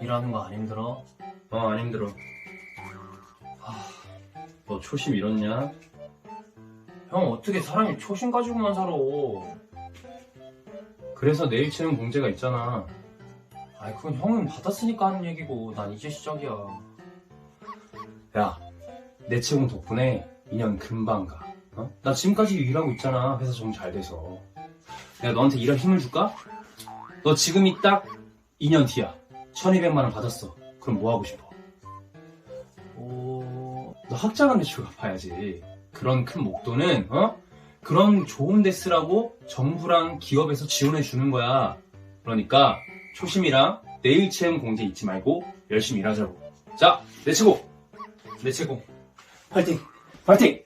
일하는 거 안 힘들어? 어, 안 힘들어. 너 초심 잃었냐? 형 어떻게 사람이 초심 가지고만 살아? 그래서 내일 채용 공제가 있잖아. 아이 그건 형은 받았으니까 하는 얘기고 난 이제 시작이야. 야, 내 채용 덕분에 2년 금방 가. 어? 나 지금까지 일하고 있잖아. 회사 정리 잘 돼서. 내가 너한테 일할 힘을 줄까? 너 지금이 딱 2년 뒤야. 1200만 원 받았어. 그럼 뭐 하고 싶어? 오... 너 학자금 대출 갚아야지. 그런 큰 목돈은, 어? 그런 좋은 데 쓰라고 정부랑 기업에서 지원해 주는 거야. 그러니까 초심이랑 내일 채용 공제 잊지 말고 열심히 일하자고. 자, 내 최고! 내 최고. 파이팅! 파이팅!